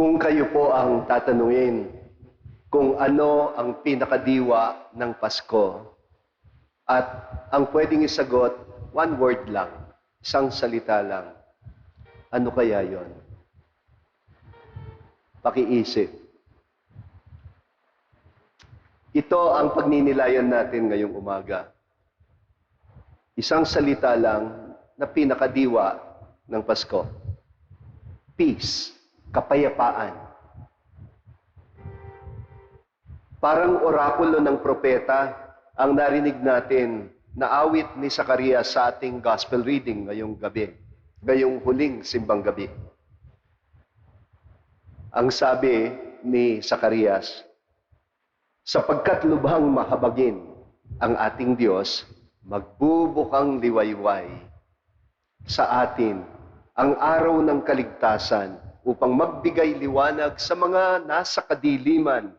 Kung kayo po ang tatanungin kung ano ang pinakadiwa ng Pasko at ang pwedeng isagot, one word lang, isang salita lang. Ano kaya yon? Pakiisip. Ito ang pagninilayan natin ngayong umaga. Isang salita lang na pinakadiwa ng Pasko. Peace, kapayapaan. Parang orakulo ng propeta ang narinig natin na awit ni Zacarias sa ating gospel reading ngayong gabi, ngayong huling simbang gabi. Ang sabi ni Zacarias, sapagkat lubhang mahabagin ang ating Diyos, magbubukang liwayway sa atin ang araw ng kaligtasan upang magbigay liwanag sa mga nasa kadiliman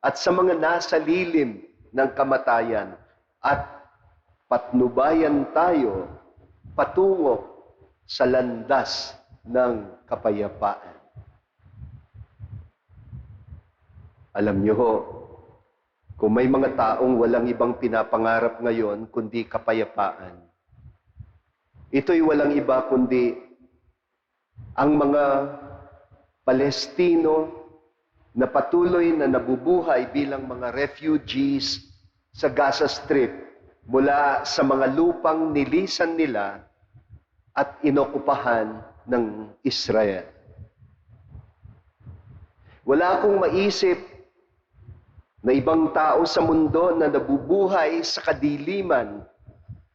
at sa mga nasa lilim ng kamatayan at patnubayan tayo patungo sa landas ng kapayapaan. Alam niyo ho, kung may mga taong walang ibang pinapangarap ngayon kundi kapayapaan, ito'y walang iba kundi ang mga Palestino na patuloy na nabubuhay bilang mga refugees sa Gaza Strip mula sa mga lupang nilisan nila at inokupahan ng Israel. Wala akong maisip na ibang tao sa mundo na nabubuhay sa kadiliman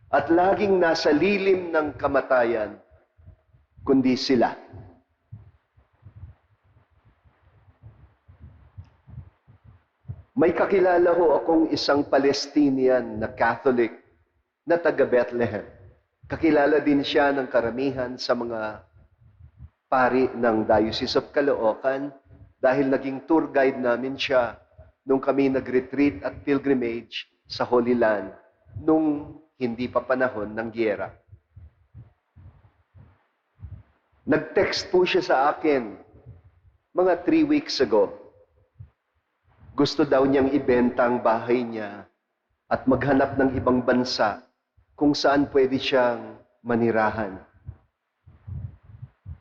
at laging nasa lilim ng kamatayan, kundi sila. May kakilala ho akong isang Palestinian na Catholic na taga Bethlehem. Kakilala din siya ng karamihan sa mga pari ng Diocese of Caloocan dahil naging tour guide namin siya nung kami nag-retreat at pilgrimage sa Holy Land nung hindi pa panahon ng gyera. Nag-text po siya sa akin mga three weeks ago gusto daw niyang ibenta ang bahay niya at maghanap ng ibang bansa kung saan pwede siyang manirahan.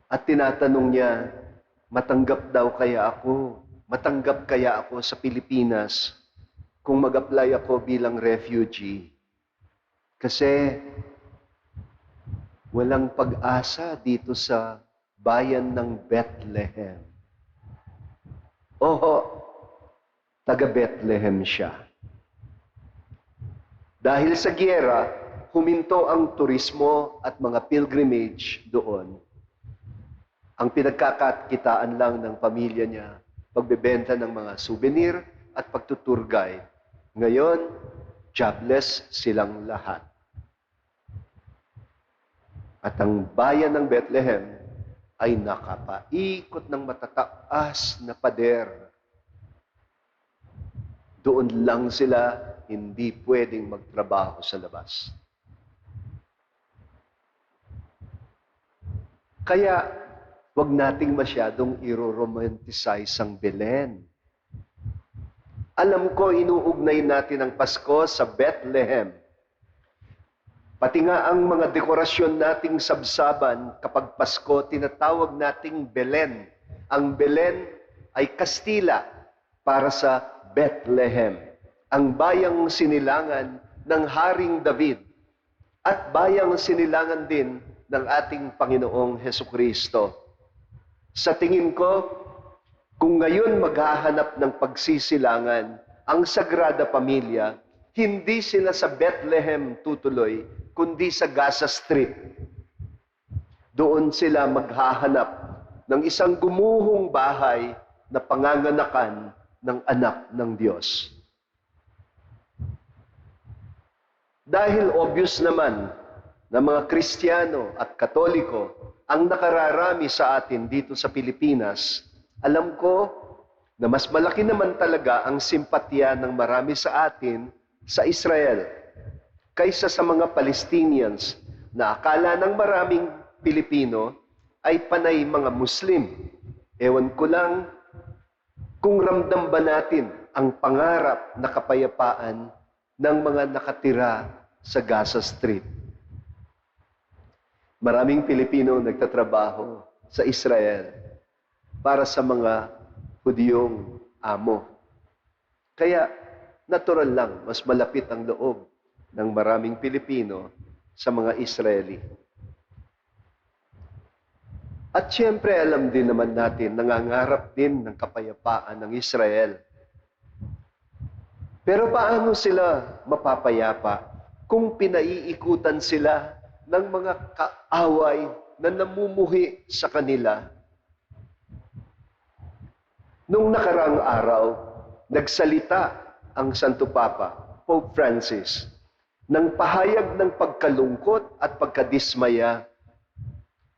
At tinatanong niya, matanggap daw kaya ako, matanggap kaya ako sa Pilipinas kung mag-apply ako bilang refugee. Kasi walang pag-asa dito sa bayan ng Bethlehem. Oho, taga Bethlehem siya. Dahil sa giyera, huminto ang turismo at mga pilgrimage doon. Ang pinagkakakitaan lang ng pamilya niya, pagbebenta ng mga souvenir at pagtutour guide. Ngayon, jobless silang lahat. At ang bayan ng Bethlehem ay nakapaikot ng matataas na pader doon lang sila hindi pwedeng magtrabaho sa labas. Kaya, wag nating masyadong iro-romanticize ang Belen. Alam ko, inuugnay natin ang Pasko sa Bethlehem. Pati nga ang mga dekorasyon nating sabsaban kapag Pasko, tinatawag nating Belen. Ang Belen ay Kastila para sa Bethlehem, ang bayang sinilangan ng Haring David at bayang sinilangan din ng ating Panginoong Heso Kristo. Sa tingin ko, kung ngayon maghahanap ng pagsisilangan ang Sagrada Pamilya, hindi sila sa Bethlehem tutuloy, kundi sa Gaza Strip. Doon sila maghahanap ng isang gumuhong bahay na panganganakan ng anak ng Diyos. Dahil obvious naman na mga Kristiyano at Katoliko ang nakararami sa atin dito sa Pilipinas, alam ko na mas malaki naman talaga ang simpatya ng marami sa atin sa Israel kaysa sa mga Palestinians na akala ng maraming Pilipino ay panay mga Muslim Ewan ko lang kung ramdam ba natin ang pangarap na kapayapaan ng mga nakatira sa Gaza Strip. Maraming Pilipino nagtatrabaho sa Israel para sa mga Hudiyong amo. Kaya natural lang, mas malapit ang loob ng maraming Pilipino sa mga Israeli. At siyempre, alam din naman natin, nangangarap din ng kapayapaan ng Israel. Pero paano sila mapapayapa kung pinaiikutan sila ng mga kaaway na namumuhi sa kanila? Nung nakarang araw, nagsalita ang Santo Papa, Pope Francis, ng pahayag ng pagkalungkot at pagkadismaya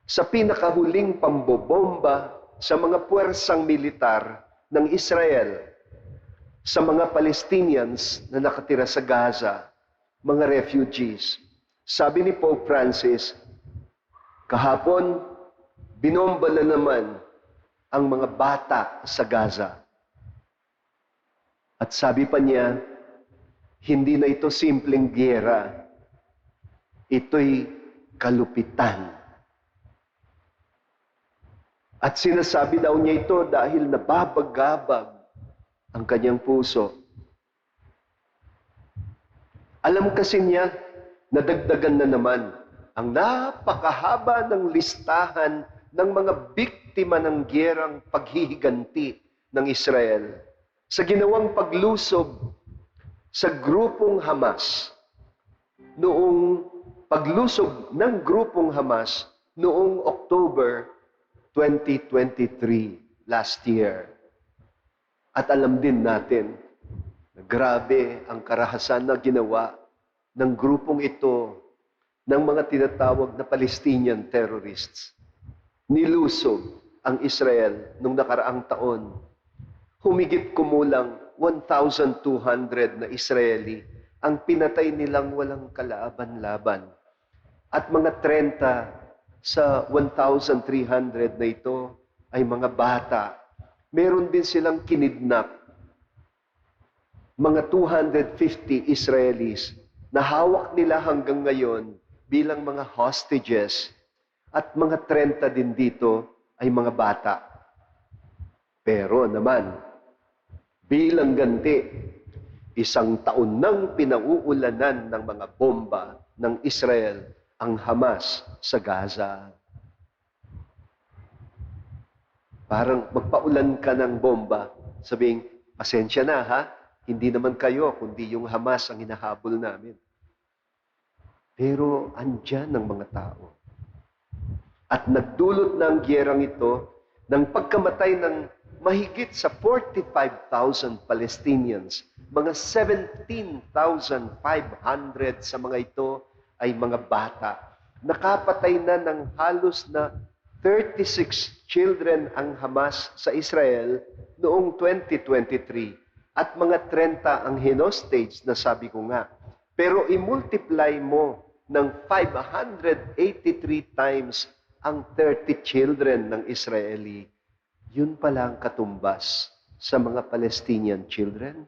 sa pinakahuling pambobomba sa mga puwersang militar ng Israel sa mga Palestinians na nakatira sa Gaza, mga refugees. Sabi ni Pope Francis, kahapon, binomba na naman ang mga bata sa Gaza. At sabi pa niya, hindi na ito simpleng giyera, ito'y kalupitan. At sinasabi daw niya ito dahil nababagabag ang kanyang puso. Alam kasi niya, nadagdagan na naman ang napakahaba ng listahan ng mga biktima ng gyerang paghihiganti ng Israel sa ginawang paglusob sa grupong Hamas noong paglusob ng grupong Hamas noong October 2023 last year. At alam din natin na grabe ang karahasan na ginawa ng grupong ito ng mga tinatawag na Palestinian terrorists. Nilusob ang Israel nung nakaraang taon. Humigit kumulang 1,200 na Israeli ang pinatay nilang walang kalaban-laban. At mga 30 sa 1,300 na ito ay mga bata meron din silang kinidnap. Mga 250 Israelis na hawak nila hanggang ngayon bilang mga hostages at mga 30 din dito ay mga bata. Pero naman, bilang ganti, isang taon nang pinauulanan ng mga bomba ng Israel ang Hamas sa Gaza. Parang magpaulan ka ng bomba, sabing, pasensya na ha, hindi naman kayo, kundi yung Hamas ang hinahabol namin. Pero andyan ang mga tao. At nagdulot ng gyerang ito ng pagkamatay ng mahigit sa 45,000 Palestinians. Mga 17,500 sa mga ito ay mga bata. Nakapatay na ng halos na 36 children ang Hamas sa Israel noong 2023 at mga 30 ang hinostage na sabi ko nga. Pero i-multiply mo ng 583 times ang 30 children ng Israeli, yun pala ang katumbas sa mga Palestinian children.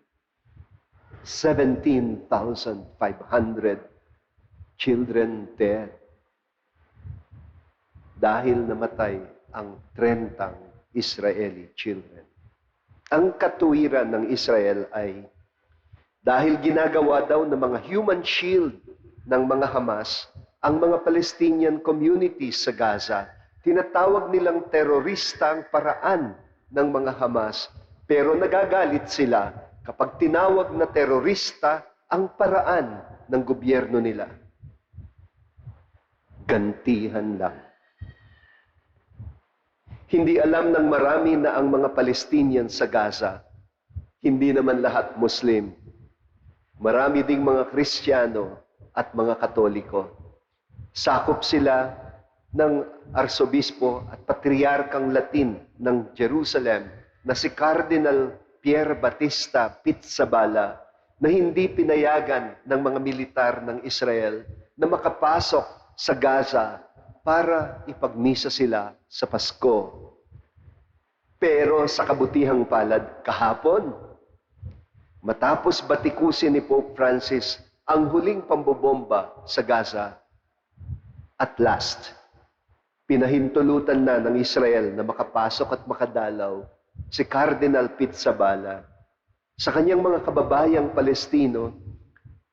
17,500 children dead dahil namatay ang 30 Israeli children. Ang katuwiran ng Israel ay dahil ginagawa daw ng mga human shield ng mga Hamas ang mga Palestinian communities sa Gaza, tinatawag nilang terorista ang paraan ng mga Hamas, pero nagagalit sila kapag tinawag na terorista ang paraan ng gobyerno nila. Gantihan lang. Hindi alam ng marami na ang mga Palestinian sa Gaza, hindi naman lahat Muslim. Marami ding mga Kristiyano at mga Katoliko. Sakop sila ng Arsobispo at Patriarkang Latin ng Jerusalem na si Cardinal Pierre Batista Pizzabala na hindi pinayagan ng mga militar ng Israel na makapasok sa Gaza para ipagmisa sila sa Pasko. Pero sa kabutihang palad, kahapon, matapos batikusin ni Pope Francis ang huling pambobomba sa Gaza, at last, pinahintulutan na ng Israel na makapasok at makadalaw si Cardinal Pete Zabala sa kanyang mga kababayang Palestino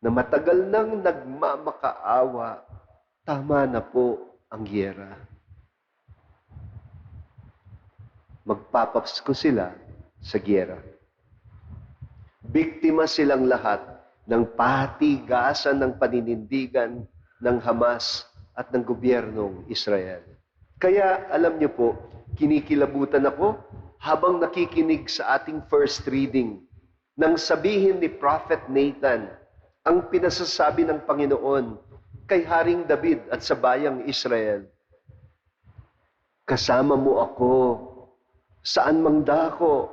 na matagal nang nagmamakaawa, tama na po ang giyera. Magpapasko sila sa giyera. Biktima silang lahat ng patigasan ng paninindigan ng Hamas at ng gobyernong Israel. Kaya alam niyo po, kinikilabutan ako habang nakikinig sa ating first reading nang sabihin ni Prophet Nathan ang pinasasabi ng Panginoon kay Haring David at sa bayang Israel. Kasama mo ako saan mang dako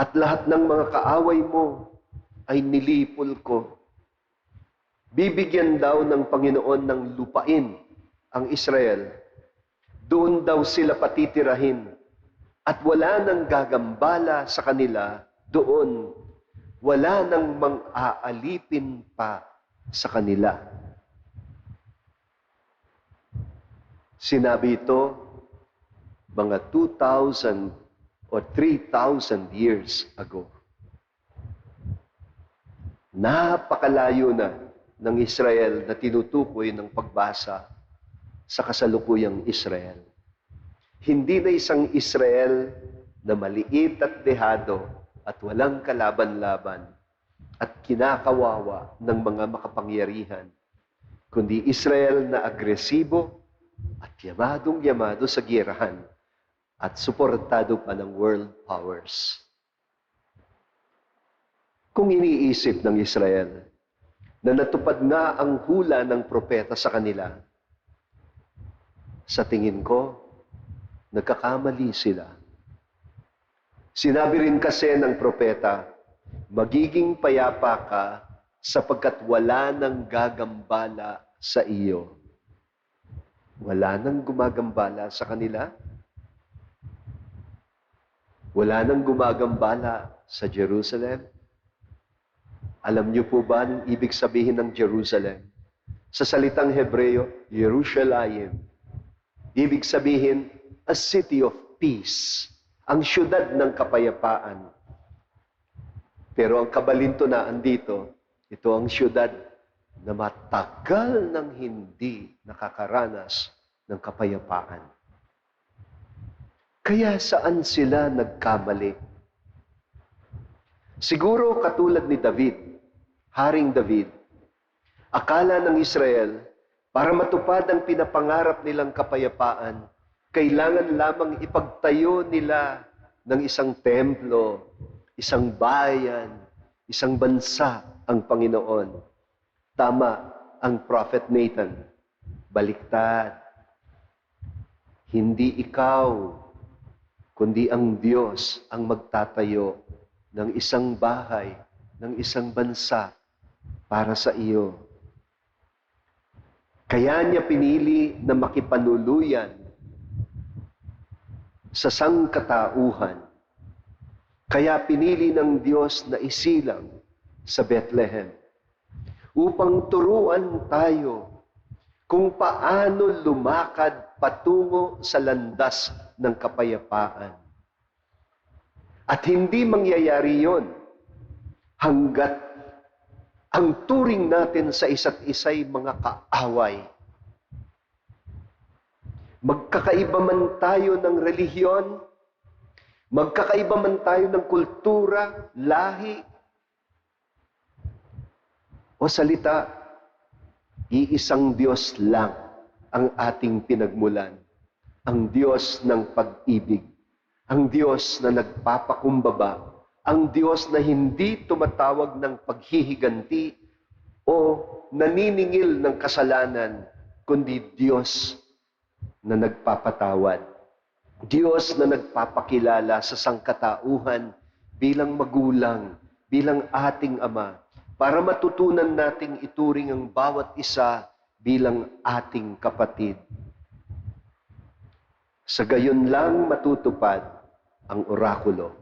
at lahat ng mga kaaway mo ay nilipol ko. Bibigyan daw ng Panginoon ng lupain ang Israel. Doon daw sila patitirahin at wala nang gagambala sa kanila doon. Wala nang mang-aalipin pa sa kanila. Sinabi ito mga 2,000 o 3,000 years ago. Napakalayo na ng Israel na tinutukoy ng pagbasa sa kasalukuyang Israel. Hindi na isang Israel na maliit at dehado at walang kalaban-laban at kinakawawa ng mga makapangyarihan, kundi Israel na agresibo at yamadong yamado sa girahan at suportado pa ng world powers. Kung iniisip ng Israel na natupad nga ang hula ng propeta sa kanila, sa tingin ko, nagkakamali sila. Sinabi rin kasi ng propeta, magiging payapa ka sapagkat wala nang gagambala sa iyo. Wala nang gumagambala sa kanila? Wala nang gumagambala sa Jerusalem? Alam niyo po ba ang ibig sabihin ng Jerusalem? Sa salitang Hebreo, Jerusalem. Ibig sabihin, a city of peace. Ang syudad ng kapayapaan. Pero ang kabalintunaan dito, ito ang syudad na matagal nang hindi nakakaranas ng kapayapaan. Kaya saan sila nagkamali? Siguro katulad ni David, Haring David, akala ng Israel, para matupad ang pinapangarap nilang kapayapaan, kailangan lamang ipagtayo nila ng isang templo, isang bayan, isang bansa ang Panginoon. Tama ang Prophet Nathan. Baliktad. Hindi ikaw, kundi ang Diyos ang magtatayo ng isang bahay, ng isang bansa para sa iyo. Kaya niya pinili na makipanuluyan sa sangkatauhan. Kaya pinili ng Diyos na isilang sa Bethlehem upang turuan tayo kung paano lumakad patungo sa landas ng kapayapaan. At hindi mangyayari yon hanggat ang turing natin sa isa't isa'y mga kaaway. Magkakaiba man tayo ng relihiyon, magkakaiba man tayo ng kultura, lahi, o salita, iisang Diyos lang ang ating pinagmulan. Ang Diyos ng pag-ibig. Ang Diyos na nagpapakumbaba. Ang Diyos na hindi tumatawag ng paghihiganti o naniningil ng kasalanan, kundi Diyos na nagpapatawad. Diyos na nagpapakilala sa sangkatauhan bilang magulang, bilang ating Ama, para matutunan nating ituring ang bawat isa bilang ating kapatid. Sa gayon lang matutupad ang orakulo.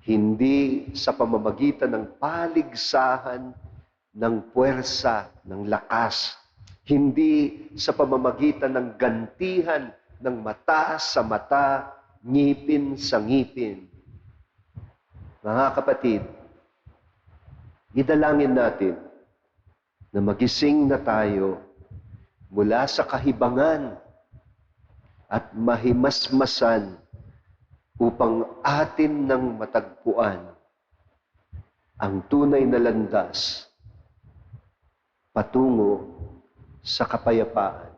Hindi sa pamamagitan ng paligsahan ng puwersa, ng lakas. Hindi sa pamamagitan ng gantihan ng mata sa mata, ngipin sa ngipin. Mga kapatid, idalangin natin na magising na tayo mula sa kahibangan at mahimasmasan upang atin nang matagpuan ang tunay na landas patungo sa kapayapaan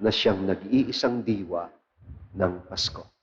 na siyang nag-iisang diwa ng Pasko.